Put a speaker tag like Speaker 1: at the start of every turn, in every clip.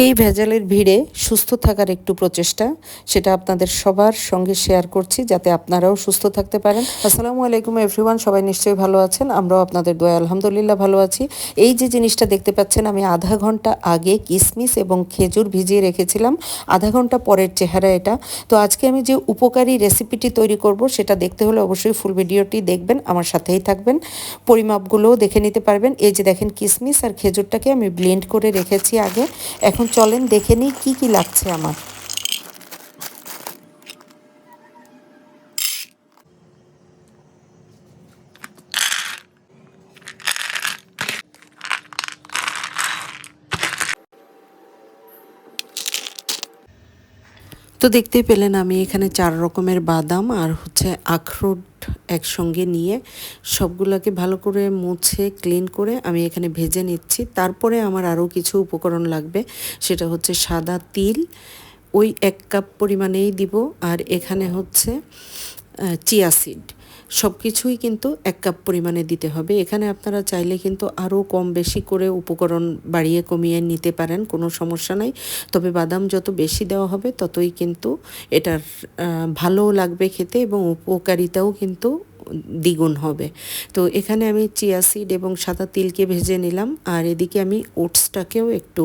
Speaker 1: এই ভেজালের ভিড়ে সুস্থ থাকার একটু প্রচেষ্টা, সেটা আপনাদের সবার সঙ্গে শেয়ার করছি যাতে আপনারাও সুস্থ থাকতে পারেন। আসসালামু আলাইকুম এভরিওয়ান সবাই নিশ্চয়ই ভালো আছেন? আমরাও আপনাদের দোয়া আলহামদুলিল্লাহ ভালো আছি। এই যে জিনিসটা দেখতে পাচ্ছেন, আমি আধা ঘণ্টা আগে কিসমিস এবং খেজুর ভিজিয়ে রেখেছিলাম। আধা ঘণ্টা পরের চেহারা এটা। তো আজকে আমি যে উপকারী রেসিপিটি তৈরি করব, সেটা দেখতে হলে অবশ্যই ফুল ভিডিওটি দেখবেন, আমার সাথেই থাকবেন। পরিমাপগুলোও দেখে নিতে পারবেন। এই যে দেখেন, কিসমিস আর খেজুরটাকে আমি ব্লেন্ড করে রেখেছি আগে। এখন চলেন দেখে নিই কী কী লাগছে আমার। তো দেখতেই পেলেন আমি এখানে চার রকমের বাদাম আর হচ্ছে আখরোট একসঙ্গে নিয়ে সবগুলোকে ভালো করে মুছে ক্লিন করে আমি এখানে ভেজে নিচ্ছি। তারপরে আমার আরও কিছু উপকরণ লাগবে, সেটা হচ্ছে সাদা তিল। ওই এক কাপ পরিমাণেই দিব। আর এখানে হচ্ছে চিয়া সিড। সব কিছুই কিন্তু এক কাপ পরিমাণে দিতে হবে। এখানে আপনারা চাইলে কিন্তু আরও কম বেশি করে উপকরণ বাড়িয়ে কমিয়ে নিতে পারেন, কোনো সমস্যা নাই। তবে বাদাম যত বেশি দেওয়া হবে, ততই কিন্তু এটার ভালো লাগবে খেতে এবং উপকারিতাও কিন্তু দ্বিগুণ হবে। তো এখানে আমি চিয়া সিড এবং সাদা তিলকে ভেজে নিলাম। আর এদিকে আমি ওটসটাকেও একটু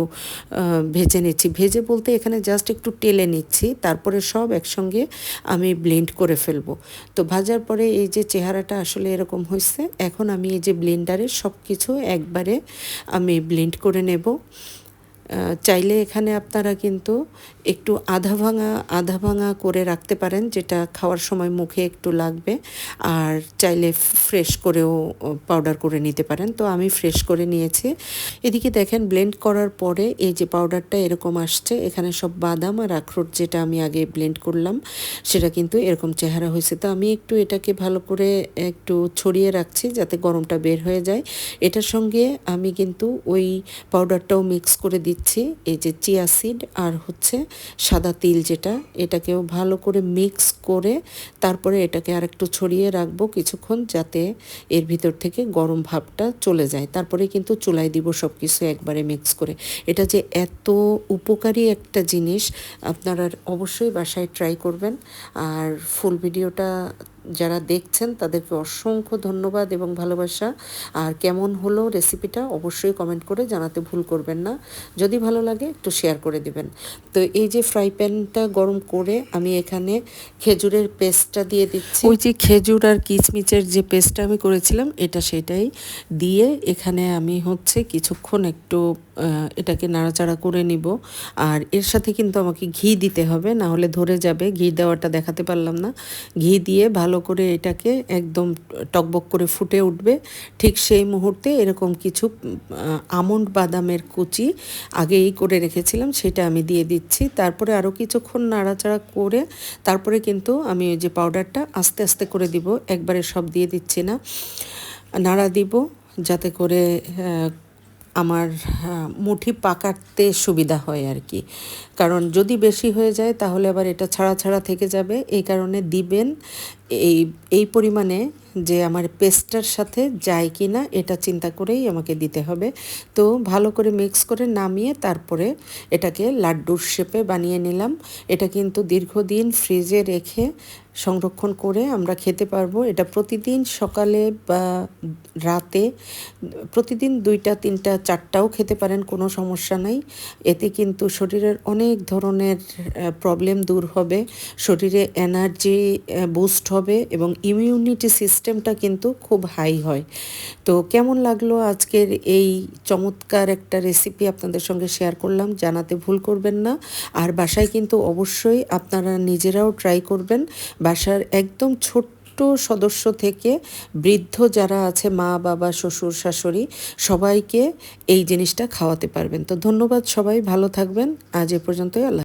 Speaker 1: ভেজে নিচ্ছি। ভেজে বলতে এখানে জাস্ট একটু টেলে নিচ্ছি। তারপরে সব একসঙ্গে আমি ব্লেন্ড করে ফেলব। তো ভাজার পরে এই যে চেহারাটা আসলে এরকম হয়েছে এখন আমি এই যে ব্লেন্ডারে সব কিছু একবারে আমি ব্লেন্ড করে নেব। চাইলে এখানে আপনারা কিন্তু একটু আধা ভাঙা আধা ভাঙা করে রাখতে পারেন, যেটা খাওয়ার সময় মুখে একটু লাগবে। আর চাইলে ফ্রেশ করেও পাউডার করে নিতে পারেন। তো আমি ফ্রেশ করে নিয়েছি। এদিকে দেখেন ব্লেন্ড করার পরে এই যে পাউডারটা এরকম আসছে, এখানে সব বাদাম আর আখরোট যেটা আমি আগে ব্লেন্ড করলাম, সেটা কিন্তু এরকম চেহারা হয়েছে। তো আমি একটু এটাকে ভালো করে একটু ছড়িয়ে রাখছি, যাতে গরমটা বের হয়ে যায়। এটার সঙ্গে আমি কিন্তু ওই পাউডারটাও মিক্স করে দিচ্ছি। এই যে চিয়া সিড আর হচ্ছে সাদা তিল যেটা, এটাকেও ভালো করে মিক্স করে তারপরে এটাকে আর একটু ছড়িয়ে রাখব কিছুক্ষণ যাতে এর ভিতর থেকে গরম ভাবটা চলে যায়। তারপরে কিন্তু চুলাই দিব সব কিছু একবারে মিক্স করে। এটা যে এত উপকারী একটা জিনিস, আপনারা অবশ্যই বাসায় ট্রাই করবেন। আর ফুল ভিডিওটা যারা দেখছেন, তাদেরকে অসংখ্য ধন্যবাদ এবং ভালোবাসা। আর কেমন হলো রেসিপিটা অবশ্যই কমেন্ট করে জানাতে ভুল করবেন না। যদি ভালো লাগে, একটু শেয়ার করে দিবেন। তো এই যে ফ্রাই প্যানটা গরম করে আমি এখানে খেজুরের পেস্টটা দিয়ে দিচ্ছি। ওই যে খেজুর আর কিচমিচের যে পেস্টটা আমি করেছিলাম, এটা সেটাই দিয়ে এখানে আমি হচ্ছে কিছুক্ষণ একটু এটাকে নাড়াচাড়া করে নিব। আর এর সাথে কিন্তু আমাকে ঘি দিতে হবে, না হলে ধরে যাবে। ঘি দেওয়াটা দেখাতে পারলাম না। ঘি দিয়ে ভালো করে এটাকে একদম টকবক করে ফুটে উঠবে। ঠিক সেই মুহূর্তে এরকম কিছু আমন্ড বাদামের কুচি আগেই করে রেখেছিলাম, সেটা আমি দিয়ে দিচ্ছি। তারপরে আরও কিছুক্ষণ নাড়াচাড়া করে তারপরে কিন্তু আমি ওই যে পাউডারটা আস্তে আস্তে করে দিব। একবারে সব দিয়ে দিচ্ছি না। নাড়া দিব, যাতে করে আমার মুঠি পাকাতে সুবিধা হয় আর কি। কারণ যদি বেশি হয়ে যায় তাহলে আবার এটা ছাড়া ছাড়া থেকে যাবে। এই কারণে দিবেন। এই এই পরিমাণে যে আমার পেস্টটার সাথে যায় কি না এটা চিন্তা করেই আমাকে দিতে হবে। তো ভালো করে মিক্স করে নামিয়ে তারপরে এটাকে লাড্ডুর শেপে বানিয়ে নিলাম। এটা কিন্তু দীর্ঘদিন ফ্রিজে রেখে সংরক্ষণ করে আমরা খেতে পারব। এটা প্রতিদিন সকালে বা রাতে, প্রতিদিন দুইটা, তিনটা, চারটাও খেতে পারেন, কোনো সমস্যা নাই। এতে কিন্তু শরীরের অনেক ধরনের প্রবলেম দূর হবে। শরীরে এনার্জি বুস্ট হবে এবং ইমিউনিটি সিস্টেমটা কিন্তু খুব হাই হয়। তো কেমন লাগল আজকের এই চমৎকার একটা রেসিপি আপনাদের সঙ্গে শেয়ার করলাম, জানাতে ভুল করবেন না। আর বাসায় কিন্তু অবশ্যই আপনারা নিজেরাও ট্রাই করবেন। বাসার একদম ছোট্ট সদস্য থেকে বৃদ্ধ যারা আছে, মা, বাবা, শ্বশুর, শাশুড়ি, সবাইকে এই জিনিসটা খাওয়াতে পারবেন। তো ধন্যবাদ সবাই, ভালো থাকবেন। আজ এ পর্যন্তই, আল্লাহ